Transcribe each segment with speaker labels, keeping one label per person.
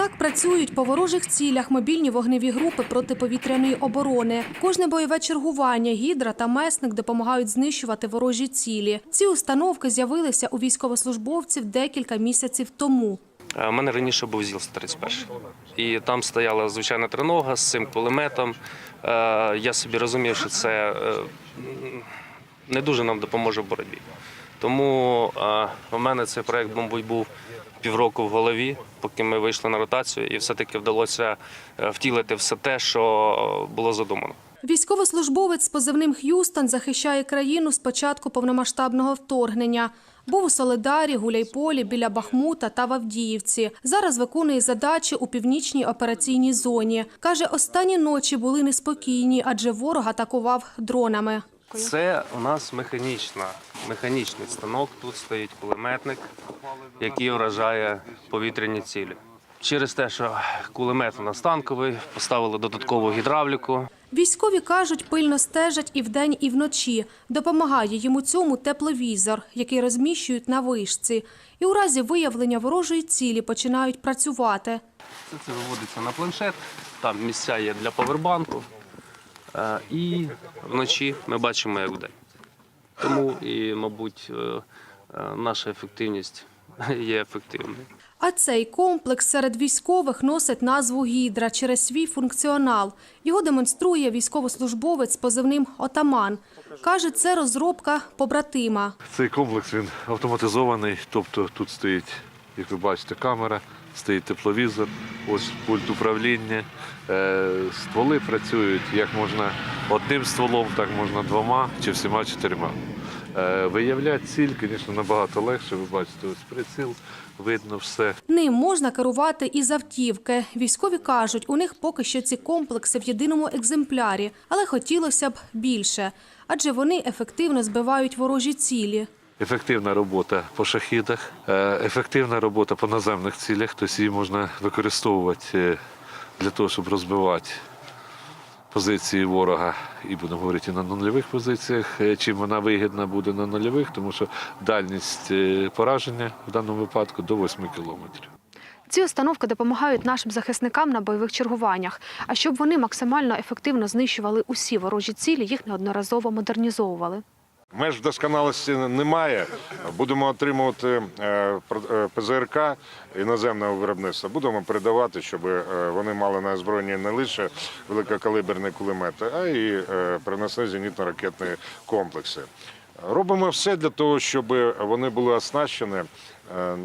Speaker 1: Так працюють по ворожих цілях мобільні вогневі групи протиповітряної оборони. Кожне бойове чергування, гідра та месник допомагають знищувати ворожі цілі. Ці установки з'явилися у військовослужбовців декілька місяців тому.
Speaker 2: Е, У мене раніше був ЗІЛ 131. І там стояла звичайна тринога з цим кулеметом. Е, Я собі розумів, що це е, не дуже нам допоможе в боротьбі. Тому е, у мене цей проект, мабуть, був півроку в голові, поки ми вийшли на ротацію, і все-таки вдалося е, втілити все те, що було задумано.
Speaker 1: Військовослужбовець з позивним Х'юстон захищає країну з початку повномасштабного вторгнення. Був у Солидарі, Гуляйполі, біля Бахмута та в Авдіївці. Зараз виконує задачі у північній операційній зоні. Каже, останні ночі були неспокійні, адже ворог атакував дронами.
Speaker 2: Це у нас механічна, механічний станок. Тут стоїть кулеметник, який вражає повітряні цілі. Через те, що кулемет у нас танковий, поставили додаткову гідравліку.
Speaker 1: Військові кажуть, пильно стежать і вдень, і вночі. Допомагає їм у цьому тепловізор, який розміщують на вишці. І у разі виявлення ворожої цілі починають працювати.
Speaker 2: Це, це виводиться на планшет, там місця є для повербанку. І вночі ми бачимо, як вдень. Тому і, мабуть, е, е, наша ефективність є ефективною.
Speaker 1: А цей комплекс серед військових носить назву «Гідра» через свій функціонал. Його демонструє військовослужбовець з позивним «Отаман». Каже, це розробка побратима.
Speaker 3: Цей комплекс він автоматизований, тобто тут стоїть, як ви бачите, камера, стоїть тепловізор, ось пульт управління. Е, Стволи працюють як можна одним стволом, так можна двома чи всіма чотирма. Е, Виявляти ціль, звісно, набагато легше. Ви бачите, ось приціл, видно все.
Speaker 1: Ним можна керувати із автівки. Військові кажуть, у них поки що ці комплекси в єдиному екземплярі, але хотілося б більше, адже вони ефективно збивають ворожі цілі.
Speaker 3: Ефективна робота по шахідах, е, ефективна робота по наземних цілях, тобто її можна використовувати е, для того, щоб розбивати позиції ворога, і будемо говорити на нульових позиціях. Е, Чим вона вигідна буде на нульових, тому що дальність пораження в даному випадку до 8 кілометрів.
Speaker 1: Ці установки допомагають нашим захисникам на бойових чергуваннях. А щоб вони максимально ефективно знищували усі ворожі цілі, їх неодноразово модернізовували.
Speaker 4: Меж досконалості немає. Будемо отримувати е, про- е, ПЗРК іноземного виробництва. Будемо передавати, щоб е, вони мали на озброєнні не лише великокалиберні кулемети, а й переносні зенітно-ракетні комплекси. Робимо все для того, щоб вони були оснащені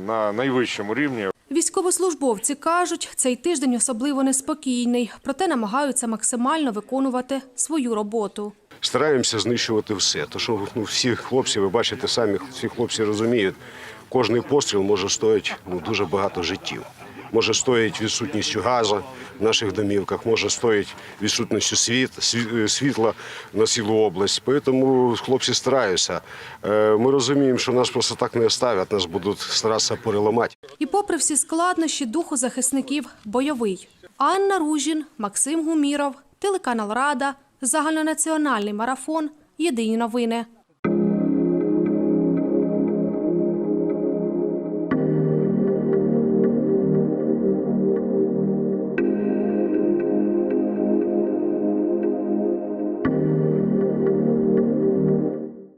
Speaker 4: на найвищому рівні.
Speaker 1: Військовослужбовці кажуть, цей тиждень особливо неспокійний, проте намагаються максимально виконувати свою роботу.
Speaker 5: Стараємося знищувати все. То що ну, всі хлопці, ви бачите самі, всі хлопці розуміють, кожний постріл може стоїти ну, дуже багато життів. Може стоїть відсутністю газу в наших домівках, може стоїть відсутністю світ, світла на цілу область. Тому хлопці стараються. Е, Ми розуміємо, що нас просто так не оставлять, нас будуть старатися переламати.
Speaker 1: І попри всі складнощі, дух у захисників бойовий. Анна Ружін, Максим Гуміров, телеканал Рада, загальнонаціональний марафон. Єдині новини.